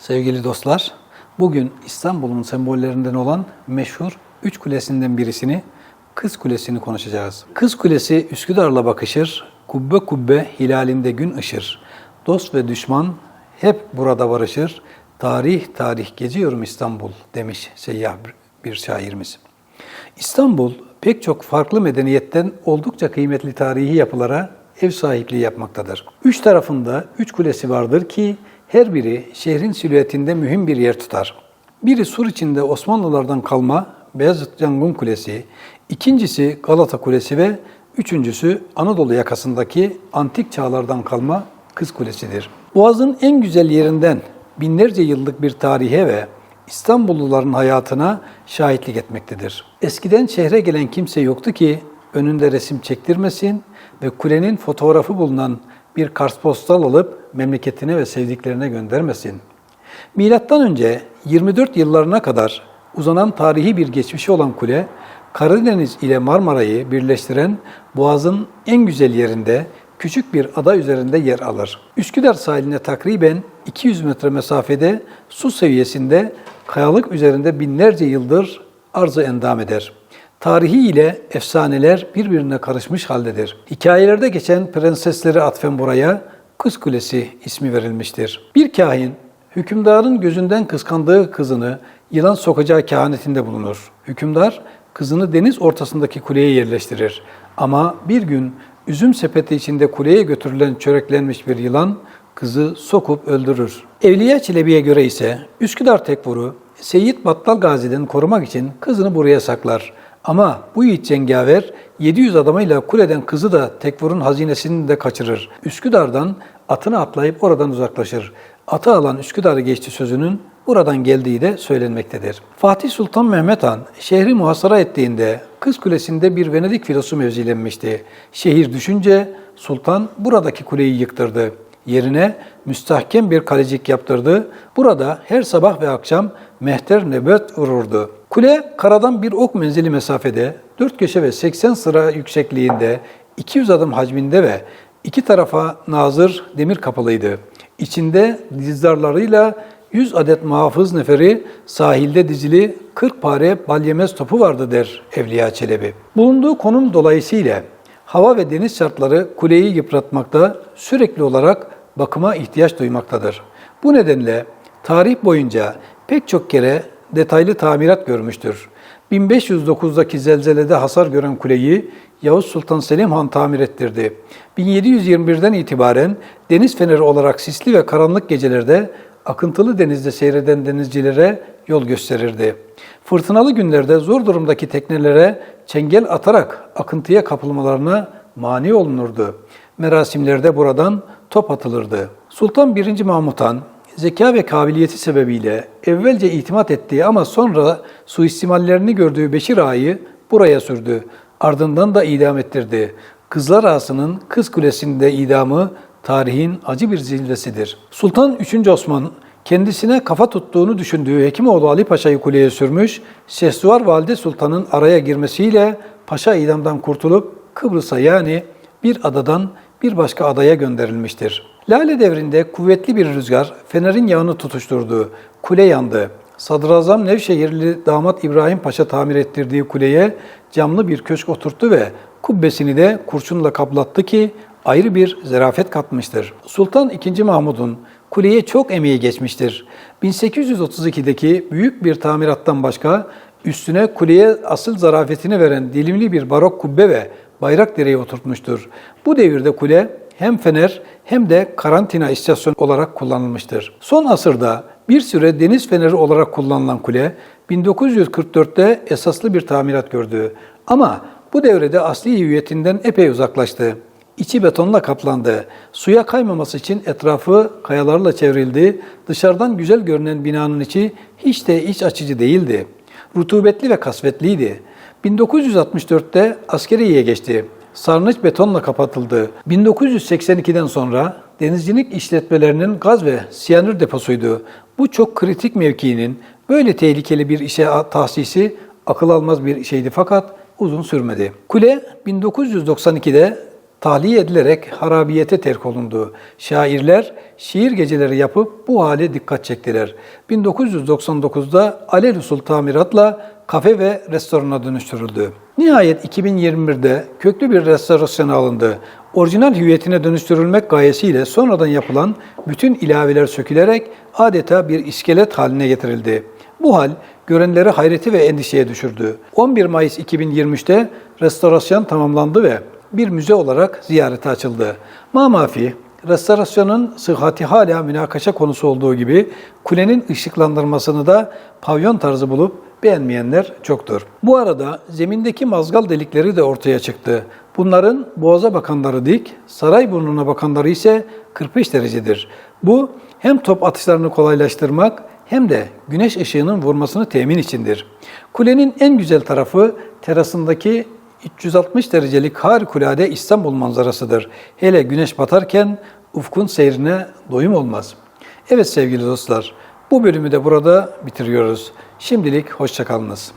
Sevgili dostlar, bugün İstanbul'un sembollerinden olan meşhur Üç Kulesi'nden birisini, Kız Kulesi'ni konuşacağız. Kız Kulesi Üsküdar'la bakışır, kubbe kubbe hilalinde gün ışır. Dost ve düşman hep burada varışır. Tarih tarih geziyorum İstanbul demiş seyyah bir şairimiz. İstanbul pek çok farklı medeniyetten oldukça kıymetli tarihi yapılara ev sahipliği yapmaktadır. Üç tarafında üç kulesi vardır ki her biri şehrin silüetinde mühim bir yer tutar. Biri sur içinde Osmanlılardan kalma Beyazıt Cangun Kulesi, ikincisi Galata Kulesi ve üçüncüsü Anadolu yakasındaki antik çağlardan kalma Kız Kulesi'dir. Boğaz'ın en güzel yerinden binlerce yıllık bir tarihe ve İstanbulluların hayatına şahitlik etmektedir. Eskiden şehre gelen kimse yoktu ki önünde resim çektirmesin ve kulenin fotoğrafı bulunan bir kartpostal alıp memleketine ve sevdiklerine göndermesin. Milattan önce 24 yıllarına kadar uzanan tarihi bir geçmişi olan kule, Karadeniz ile Marmara'yı birleştiren Boğaz'ın en güzel yerinde küçük bir ada üzerinde yer alır. Üsküdar sahiline takriben 200 metre mesafede su seviyesinde kayalık üzerinde binlerce yıldır arzı endam eder. Tarihi ile efsaneler birbirine karışmış haldedir. Hikayelerde geçen prensesleri atfen buraya Kız Kulesi ismi verilmiştir. Bir kahin hükümdarın gözünden kıskandığı kızını yılan sokacağı kehanetinde bulunur. Hükümdar kızını deniz ortasındaki kuleye yerleştirir. Ama bir gün üzüm sepeti içinde kuleye götürülen çöreklenmiş bir yılan kızı sokup öldürür. Evliya Çelebi'ye göre ise Üsküdar Tekfuru Seyyid Battal Gazi'den korumak için kızını buraya saklar. Ama bu yiğit cengaver 700 adamıyla kuleden kızı da Tekfur'un hazinesini de kaçırır. Üsküdar'dan atına atlayıp oradan uzaklaşır. Atı alan Üsküdar'ı geçti sözünün buradan geldiği de söylenmektedir. Fatih Sultan Mehmet Han şehri muhasara ettiğinde Kız Kulesi'nde bir Venedik filosu mevzilenmişti. Şehir düşünce sultan buradaki kuleyi yıktırdı. Yerine müstahkem bir kalecik yaptırdı. Burada her sabah ve akşam mehter nöbet vururdu. Kule karadan bir ok menzili mesafede, dört köşe ve 80 sıra yüksekliğinde, 200 adım hacminde ve iki tarafa nazır demir kapalıydı. İçinde dizdarlarıyla 100 adet muhafız neferi sahilde dizili 40 pare balyemez topu vardı der Evliya Çelebi. Bulunduğu konum dolayısıyla hava ve deniz şartları kuleyi yıpratmakta, sürekli olarak bakıma ihtiyaç duymaktadır. Bu nedenle tarih boyunca pek çok kere detaylı tamirat görmüştür. 1509'daki zelzelede hasar gören kuleyi Yavuz Sultan Selim Han tamir ettirdi. 1721'den itibaren deniz feneri olarak sisli ve karanlık gecelerde akıntılı denizde seyreden denizcilere yol gösterirdi. Fırtınalı günlerde zor durumdaki teknelere çengel atarak akıntıya kapılmalarına mani olunurdu. Merasimlerde buradan top atılırdı. Sultan 1. Mahmut Han, zeka ve kabiliyeti sebebiyle evvelce itimat ettiği ama sonra suistimallerini gördüğü Beşir Ağa'yı buraya sürdü. Ardından da idam ettirdi. Kızlar Ağası'nın Kız Kulesi'nde idamı tarihin acı bir zillesidir. Sultan 3. Osman kendisine kafa tuttuğunu düşündüğü Hekimoğlu Ali Paşa'yı kuleye sürmüş, Şehsuvar Valide Sultan'ın araya girmesiyle Paşa idamdan kurtulup Kıbrıs'a yani bir adadan bir başka adaya gönderilmiştir. Lale devrinde kuvvetli bir rüzgar fenerin yağını tutuşturdu. Kule yandı. Sadrazam Nevşehirli damat İbrahim Paşa tamir ettirdiği kuleye camlı bir köşk oturttu ve kubbesini de kurşunla kaplattı ki ayrı bir zerafet katmıştır. Sultan II. Mahmud'un kuleye çok emeği geçmiştir. 1832'deki büyük bir tamirattan başka üstüne kuleye asıl zarafetini veren dilimli bir barok kubbe ve bayrak direği oturtmuştur. Bu devirde kule hem fener hem de karantina istasyonu olarak kullanılmıştır. Son asırda bir süre deniz feneri olarak kullanılan kule 1944'te esaslı bir tamirat gördü. Ama bu devrede asli hüviyetinden epey uzaklaştı. İçi betonla kaplandı. Suya kaymaması için etrafı kayalarla çevrildi. Dışarıdan güzel görünen binanın içi hiç de iç açıcı değildi. Rutubetli ve kasvetliydi. 1964'te askeriye geçti. Sarnıç betonla kapatıldı. 1982'den sonra denizcilik işletmelerinin gaz ve siyanür deposuydu. Bu çok kritik mevkiinin böyle tehlikeli bir işe tahsisi akıl almaz bir şeydi fakat uzun sürmedi. Kule 1992'de tahliye edilerek harabiyete terk olundu. Şairler şiir geceleri yapıp bu hale dikkat çektiler. 1999'da alelüsul tamiratla kafe ve restorana dönüştürüldü. Nihayet 2021'de köklü bir restorasyona alındı. Orijinal hüviyetine dönüştürülmek gayesiyle sonradan yapılan bütün ilaveler sökülerek adeta bir iskelet haline getirildi. Bu hal görenleri hayreti ve endişeye düşürdü. 11 Mayıs 2023'te restorasyon tamamlandı ve bir müze olarak ziyarete açıldı. Mamafi, restorasyonun sıhhati hala münakaşa konusu olduğu gibi kulenin ışıklandırmasını da pavyon tarzı bulup beğenmeyenler çoktur. Bu arada zemindeki mazgal delikleri de ortaya çıktı. Bunların boğaza bakanları dik, saray burnuna bakanları ise 45 derecedir. Bu hem top atışlarını kolaylaştırmak hem de güneş ışığının vurmasını temin içindir. Kulenin en güzel tarafı terasındaki 360 derecelik harikulade İstanbul manzarasıdır. Hele güneş batarken ufkun seyrine doyum olmaz. Evet sevgili dostlar, bu bölümü de burada bitiriyoruz. Şimdilik hoşçakalınız.